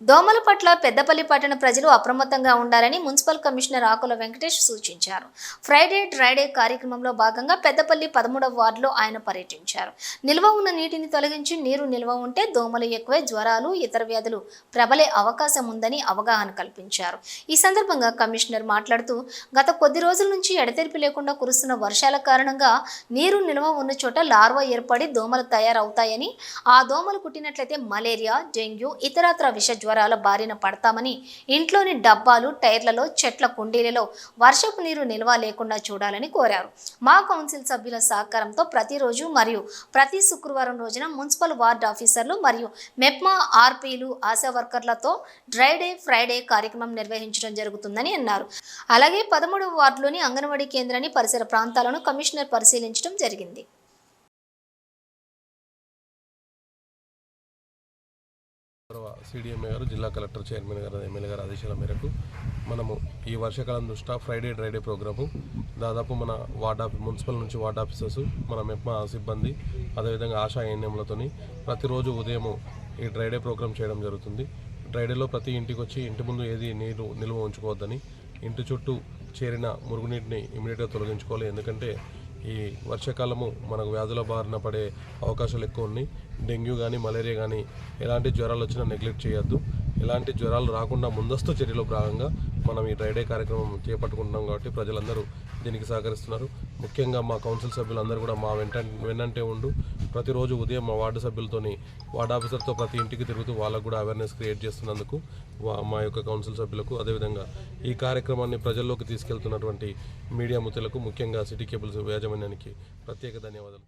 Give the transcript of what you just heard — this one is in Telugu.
దోమల పట్ల పెద్దపల్లి పట్టణ ప్రజలు అప్రమత్తంగా ఉండాలని మున్సిపల్ కమిషనర్ ఆకుల వెంకటేష్ సూచించారు. ఫ్రైడే డ్రైడే కార్యక్రమంలో భాగంగా పెద్దపల్లి పదమూడవ వార్డులో ఆయన పర్యటించారు. నిల్వ ఉన్న నీటిని తొలగించి నీరు నిల్వ ఉంటే దోమలు ఎక్కువై జ్వరాలు ఇతర వ్యాధులు ప్రబలే అవకాశం ఉందని అవగాహన కల్పించారు. ఈ సందర్భంగా కమిషనర్ మాట్లాడుతూ గత కొద్ది రోజుల నుంచి ఎడతెరిపి లేకుండా కురుస్తున్న వర్షాల కారణంగా నీరు నిల్వ ఉన్న చోట లార్వా ఏర్పడి దోమలు తయారవుతాయని ఆ దోమలు కుట్టినట్లయితే మలేరియా డెంగ్యూ ఇతరత్ర విష జ్వరాల బారిన పడతామని ఇంట్లోని డబ్బాలు టైర్లలో చెట్ల కుండీలలో వర్షపు నీరు నిల్వ లేకుండా చూడాలని కోరారు. మా కౌన్సిల్ సభ్యుల సహకారంతో ప్రతిరోజు మరియు ప్రతి శుక్రవారం రోజున మున్సిపల్ వార్డ్ ఆఫీసర్లు మరియు మెప్మా ఆర్పీలు ఆశా వర్కర్లతో డ్రై డే ఫ్రైడే కార్యక్రమం నిర్వహించడం జరుగుతుందని అన్నారు. అలాగే పదమూడవ వార్డులోని అంగన్వాడీ కేంద్రాన్ని పరిసర ప్రాంతాలను కమిషనర్ పరిశీలించడం జరిగింది. సిడిఎంఏ గారు జిల్లా కలెక్టర్ చైర్మన్ గారు ఎమ్మెల్యే గారు ఆదేశాల మేరకు మనము ఈ వర్షాకాలం దృష్ట్యా ఫ్రైడే డ్రైడే ప్రోగ్రాము దాదాపు మన వార్డ్ ఆఫీ మున్సిపల్ నుంచి వార్డ్ ఆఫీసర్స్ మన మెప్మా సిబ్బంది అదేవిధంగా ఆశా ఎన్ఎంలతోని ప్రతిరోజు ఉదయం ఈ డ్రైడే ప్రోగ్రామ్ చేయడం జరుగుతుంది. డ్రైడేలో ప్రతి ఇంటికి వచ్చి ఇంటి ముందు ఏది నీరు నిల్వ ఉంచుకోవద్దని ఇంటి చుట్టూ చేరిన మురుగునీటిని ఇమీడియట్గా తొలగించుకోవాలి. ఎందుకంటే ఈ వర్షాకాలము మనకు వ్యాధుల బారిన పడే అవకాశాలు ఎక్కువ ఉన్నాయి. డెంగ్యూ కానీ మలేరియా కానీ ఎలాంటి జ్వరాలు వచ్చినా నెగ్లెక్ట్ చేయొద్దు. ఇలాంటి జ్వరాలు రాకుండా ముందస్తు చర్యలో భాగంగా మనం ఈ డ్రైడే కార్యక్రమం చేపట్టుకుంటున్నాం కాబట్టి ప్రజలందరూ దీనికి సహకరిస్తున్నారు. ముఖ్యంగా మా కౌన్సిల్ సభ్యులందరూ కూడా మా వెంట వెన్నంటే ఉండు. ప్రతిరోజు ఉదయం మా వార్డు సభ్యులతోని వార్డు ఆఫీసర్తో ప్రతి ఇంటికి తిరుగుతూ వాళ్ళకు కూడా అవేర్నెస్ క్రియేట్ చేస్తున్నందుకు వా- మా యొక్క కౌన్సిల్ సభ్యులకు అదేవిధంగా ఈ కార్యక్రమాన్ని ప్రజల్లోకి తీసుకెళ్తున్నటువంటి మీడియా ముతలకు ముఖ్యంగా సిటీ కేబుల్స్ యాజమాన్యానికి ప్రత్యేక ధన్యవాదాలు.